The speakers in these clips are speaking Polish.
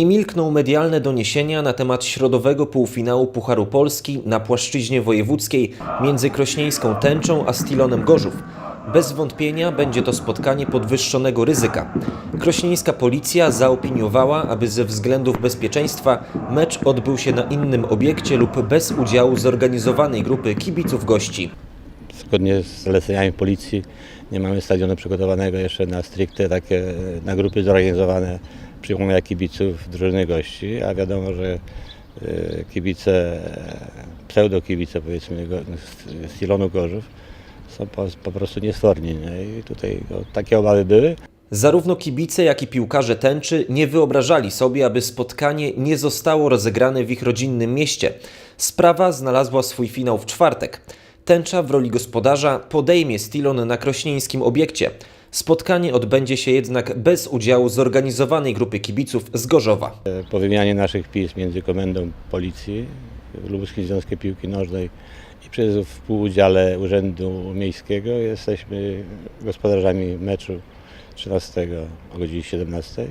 Nie milkną medialne doniesienia na temat środowego półfinału Pucharu Polski na płaszczyźnie wojewódzkiej między Krośnieńską Tęczą a Stilonem Gorzów. Bez wątpienia będzie to spotkanie podwyższonego ryzyka. Krośnieńska policja zaopiniowała, aby ze względów bezpieczeństwa mecz odbył się na innym obiekcie lub bez udziału zorganizowanej grupy kibiców gości. Zgodnie z zaleceniami policji nie mamy stadionu przygotowanego jeszcze na stricte takie, na grupy zorganizowane przyjmowania kibiców drużyny gości, a wiadomo, że e, kibice, pseudo-kibice powiedzmy z Silonu Gorzów są po, po prostu niesforni nie? i tutaj o, takie obawy były. Zarówno kibice, jak i piłkarze tęczy nie wyobrażali sobie, aby spotkanie nie zostało rozegrane w ich rodzinnym mieście. Sprawa znalazła swój finał w czwartek. Tęcza w roli gospodarza podejmie Stilon na krośnieńskim obiekcie. Spotkanie odbędzie się jednak bez udziału zorganizowanej grupy kibiców z Gorzowa. Po wymianie naszych pism między Komendą Policji, Lubuskim Związkiem Piłki Nożnej i przez współudziale Urzędu Miejskiego jesteśmy gospodarzami meczu 13 o godzinie 17,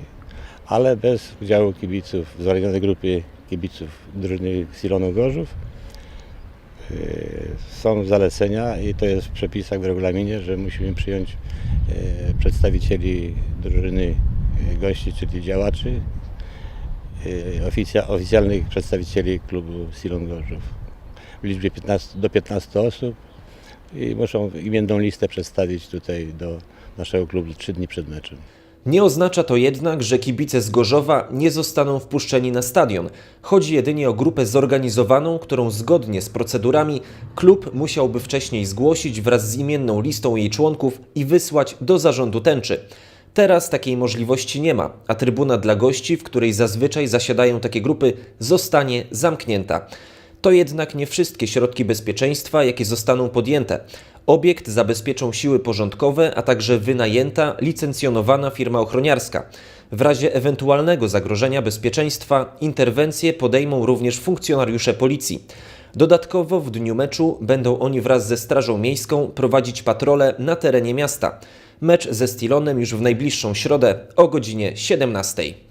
ale bez udziału kibiców, zorganizowanej grupy kibiców drużyny Silonu Gorzów. E, Są zalecenia i to jest w przepisach w regulaminie, że musimy przyjąć przedstawicieli drużyny e, gości, czyli działaczy, e, oficja, oficjalnych przedstawicieli klubu Silon Gorzów w liczbie 15, do 15 osób i muszą imienną listę przedstawić tutaj do naszego klubu trzy dni przed meczem. Nie oznacza to jednak, że kibice z Gorzowa nie zostaną wpuszczeni na stadion. Chodzi jedynie o grupę zorganizowaną, którą zgodnie z procedurami klub musiałby wcześniej zgłosić wraz z imienną listą jej członków i wysłać do zarządu tęczy. Teraz takiej możliwości nie ma, a trybuna dla gości, w której zazwyczaj zasiadają takie grupy, zostanie zamknięta. To jednak nie wszystkie środki bezpieczeństwa, jakie zostaną podjęte. Obiekt zabezpieczą siły porządkowe, a także wynajęta, licencjonowana firma ochroniarska. W razie ewentualnego zagrożenia bezpieczeństwa interwencje podejmą również funkcjonariusze policji. Dodatkowo w dniu meczu będą oni wraz ze Strażą Miejską prowadzić patrole na terenie miasta. Mecz ze Stilonem już w najbliższą środę o godzinie 17.